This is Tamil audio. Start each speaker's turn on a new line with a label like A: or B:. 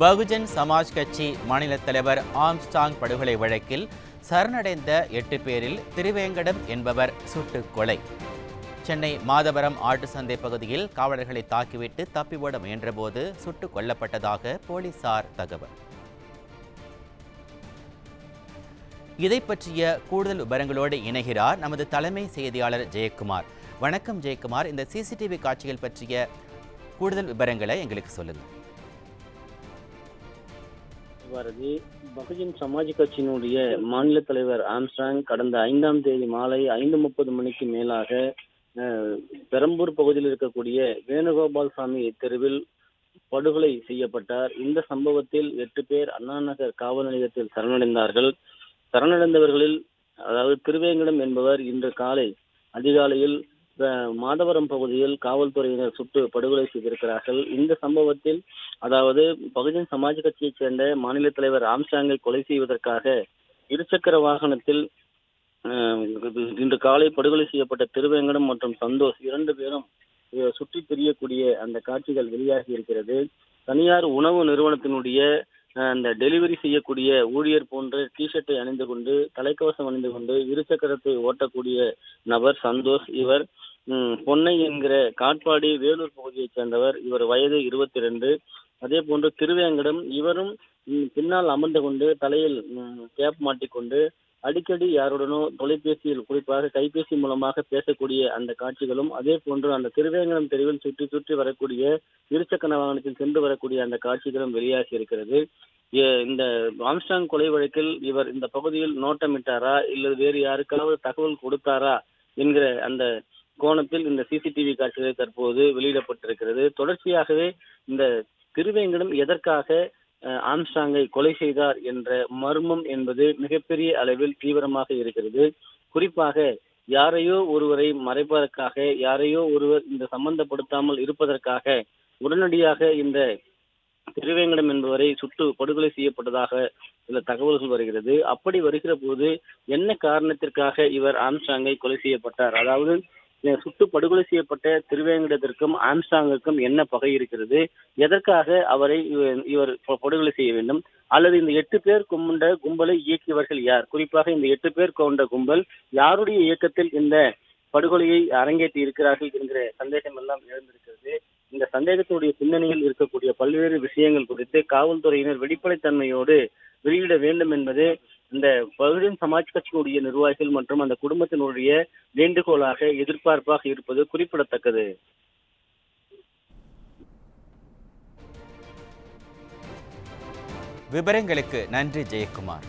A: பகுஜன் சமாஜ் கட்சி மாநில தலைவர் ஆம்ஸ்டாங் படுகொலை வழக்கில் சரணடைந்த எட்டு பேரில் திருவேங்கடம் என்பவர் சுட்டுக் கொலை சென்னை மாதவரம் ஆட்டு சந்தை பகுதியில் காவலர்களை தாக்கிவிட்டு தப்பி ஓட முயன்றபோது சுட்டுக் கொல்லப்பட்டதாக போலீசார் தகவல். இதை பற்றிய கூடுதல் விவரங்களோடு இணைகிறார் நமது தலைமை செய்தியாளர் ஜெயக்குமார். வணக்கம் ஜெயக்குமார். இந்த சிசிடிவி காட்சிகள் பற்றிய கூடுதல் விவரங்களை எங்களுக்கு சொல்லுங்கள்.
B: பாரதி பகுஜன் சமாஜ் கட்சியினுடைய மாநில தலைவர் ஆம்ஸ்டாங் கடந்த ஐந்தாம் தேதி மாலை ஐந்து முப்பது மணிக்கு மேலாக பெரம்பூர் பகுதியில் இருக்கக்கூடிய வேணுகோபால் சாமி தெருவில் படுகொலை செய்யப்பட்டார். இந்த சம்பவத்தில் எட்டு பேர் அண்ணா நகர் காவல் நிலையத்தில் சரணடைந்தார்கள். சரணடைந்தவர்களில் அதாவது திருவேங்கடம் என்பவர் இன்று காலை அதிகாலையில் மாதவரம் பகுதியில் காவல்துறையினர் சுட்டு படுகொலை செய்திருக்கிறார்கள். இந்த சம்பவத்தில் அதாவது பகுஜன் சமாஜ் கட்சியைச் சேர்ந்த மாநில தலைவர் ஆம்ஸ்டாங்கை கொலை செய்வதற்காக இருசக்கர வாகனத்தில் இன்று காலை படுகொலை செய்யப்பட்ட திருவேங்கடம் மற்றும் சந்தோஷ் இரண்டு பேரும் சுற்றி சுற்றித் திரியக்கூடிய அந்த காட்சிகள் வெளியாகி இருக்கிறது. தனியார் உணவு நிறுவனத்தினுடைய அந்த டெலிவரி செய்யக்கூடிய ஊழியர் போன்ற டிஷர்ட்டை அணிந்து கொண்டு தலைக்கவசம் அணிந்து கொண்டு இருசக்கரத்தை ஓட்டக்கூடிய நபர் சந்தோஷ். இவர் பொன்னை என்கிற காட்பாடி வேலூர் பகுதியைச் சேர்ந்தவர். இவர் வயது இருபத்தி ரெண்டு அதே போன்று திருவேங்கடம் இவரும் பின்னால் அமர்ந்து கொண்டு தலையில் கேப் மாட்டிக்கொண்டு அடிக்கடி யாருடனோ தொலைபேசியில் குறிப்பாக கைபேசி மூலமாக பேசக்கூடிய அந்த காட்சிகளும் அதே போன்று அந்த திருவேங்கடம் தெருவில் சுற்றி சுற்றி வரக்கூடிய இருசக்கர வாகனத்தில் சென்று வரக்கூடிய அந்த காட்சிகளும் வெளியாகி இருக்கிறது. இந்த ஆம்ஸ்டாங் கொலை வழக்கில் இவர் இந்த பகுதியில் நோட்டமிட்டாரா இல்லது வேறு யாருக்காவது தகவல் கொடுத்தாரா என்கிற அந்த கோணத்தில் இந்த சிசிடிவி காட்சிகள் தற்போது வெளியிடப்பட்டிருக்கிறது. தொடர்ச்சியாகவே இந்த திருவேங்கடம் எதற்காக ஆம்ஸ்டாங்கை கொலை செய்தார் என்ற மர்மம் என்பது மிகப்பெரிய அளவில் தீவிரமாக இருக்கிறது. குறிப்பாக யாரையோ ஒருவரை மறைப்பதற்காக யாரையோ ஒருவர் இந்த சம்பந்தப்படுத்தாமல் இருப்பதற்காக உடனடியாக இந்த திருவேங்கடம் என்பவரை சுட்டு படுகொலை செய்யப்பட்டதாக சில தகவல்கள் வருகிறது. அப்படி வருகிற போது என்ன காரணத்திற்காக இவர் ஆம்ஸ்டாங்கை கொலை செய்யப்பட்டார்? அதாவது சுட்டு படுகொலை செய்யப்பட்ட திருவேங்கடத்திற்கும் ஆம்ஸ்டாங்கிற்கும் என்ன பகை இருக்கிறது? எதற்காக அவரை இவர் படுகொலை செய்ய வேண்டும்? அல்லது இந்த எட்டு பேர் கொண்ட கும்பலை இயக்கியவர்கள் யார்? குறிப்பாக இந்த எட்டு பேர் கொண்ட கும்பல் யாருடைய இயக்கத்தில் இந்த படுகொலையை அரங்கேற்றி இருக்கிறார்கள் என்கிற சந்தேகம் எல்லாம் எழுந்திருக்கிறது. இந்த சந்தேகத்தினுடைய பின்னணியில் இருக்கக்கூடிய பல்வேறு விஷயங்கள் குறித்து காவல்துறையினர் வெளிப்படைத்தன்மையோடு வெளியிட வேண்டும் என்பது இந்த பகுஜன் சமாஜ் கட்சியினுடைய நிர்வாகிகள் மற்றும் அந்த குடும்பத்தினுடைய வேண்டுகோளாக எதிர்பார்ப்பாக இருப்பது குறிப்பிடத்தக்கது.
A: விவரங்களுக்கு நன்றி ஜெயக்குமார்.